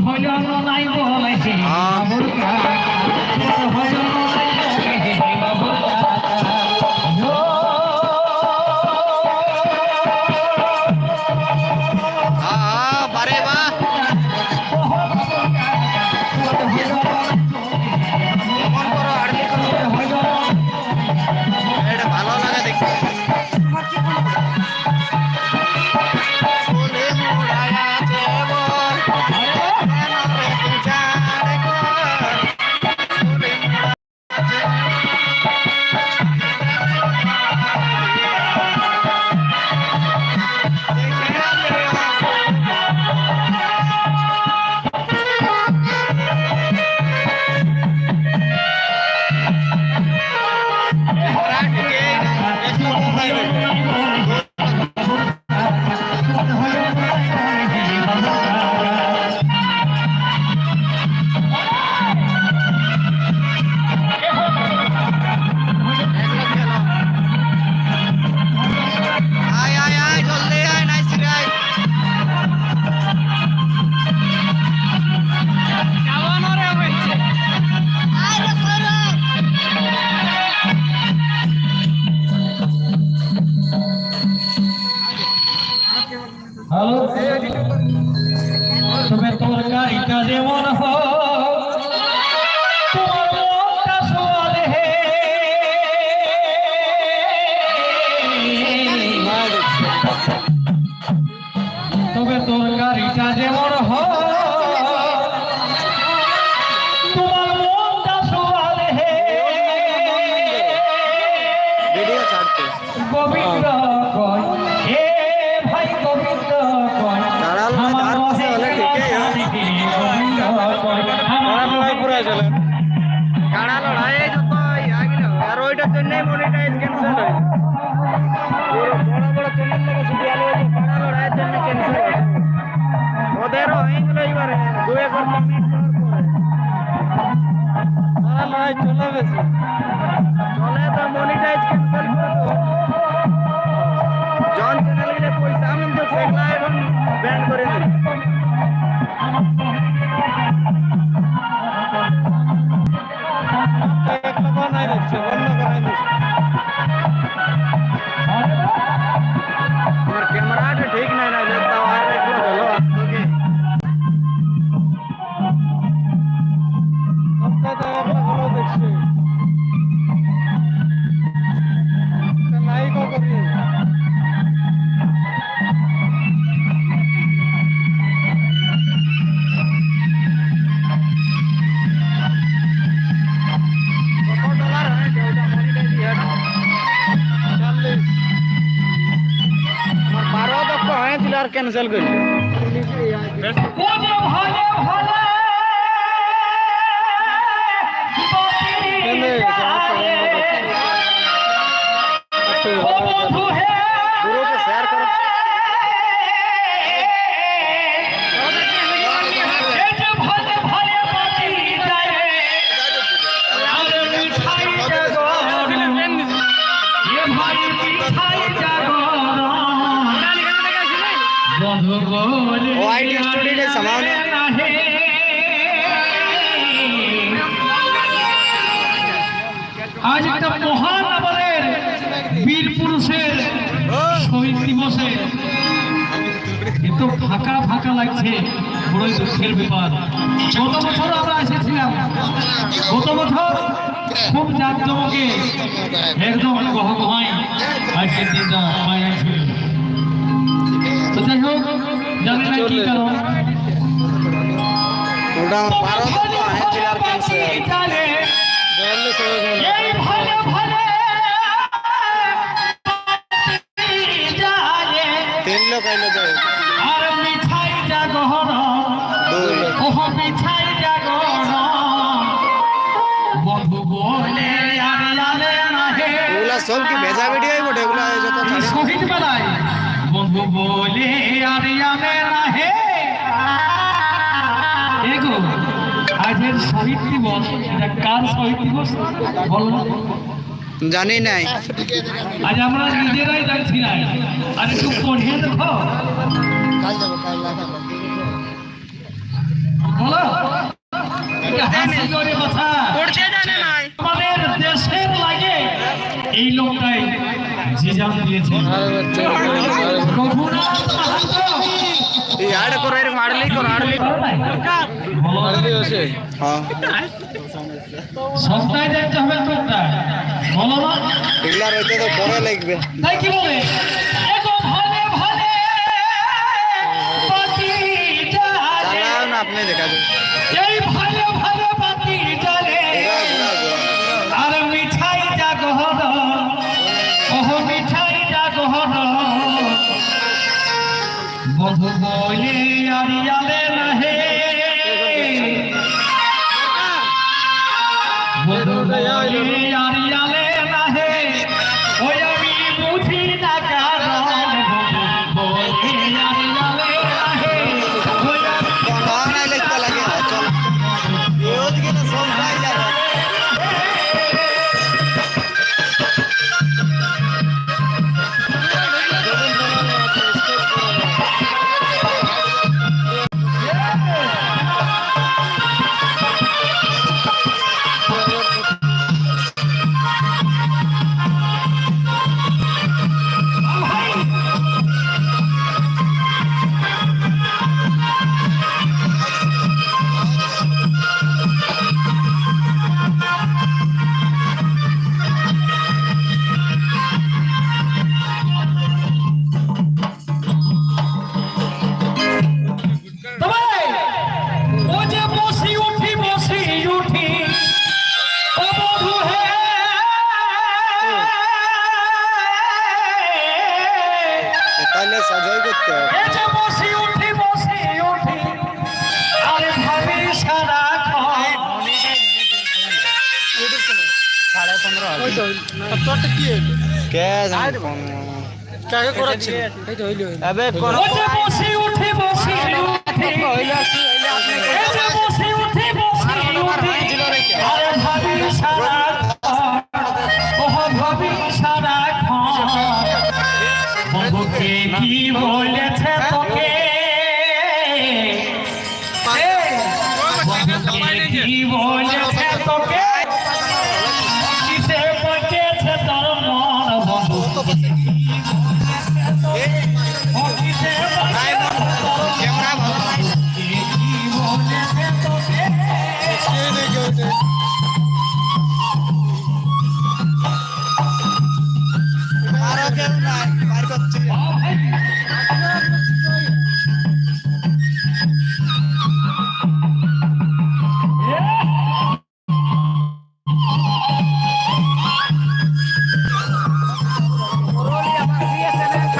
ভজন নাই বলাইছে ভজন ভালো তবে তোর গাড়িটা যেমন তবে তোর গাড়িটা যেমন হয় মনিটাইজ ক্যান্সেল হয়। বড় বড় চ্যানেল থেকে সিরিয়াল বানানো রায়ের জন্য ক্যান্সেল হয়। ওদেরও হয়ে গেল এবারে, দু একবার চলে গেছে। চলে তো মনিটাইজ कैंसिल कर ফাঁকা ফাঁকা লাগছে। বড়ই দুঃখের ব্যাপার। গত বছর আমরা এসেছিলাম। গত বছর খুব জাঁকজমকে একদম গহগমায় আজকে দিনটা পায় তো যাই হোক জানি না কি কারণ। ওটা ভারত আর ক্যান্সার বন্ধু বলে আর জানে না হে এগো আজের শহীদ দিবস এটা কার শহীদ দিবস? বলো জানি নাই। আজ আমরা নিজেরাই জানছি না। আর একটু পড়িয়ে দেখো। বলো। আমাদের দেশের লাগে এই লোকটাই যে জান দিয়েছে। আড়লি করো আড়লি করো বলো হ্যাঁ সস্তায় দেখতে হবে তোরটা বলো না এগুলা রইতে তো পরে লাগবে তাই কি বলে? বন্ধু বলে কে জানে কোন কাকে করাচ্ছে আবে কোন বসে উঠে বসে উঠি। এ Michael, I, Bye. got.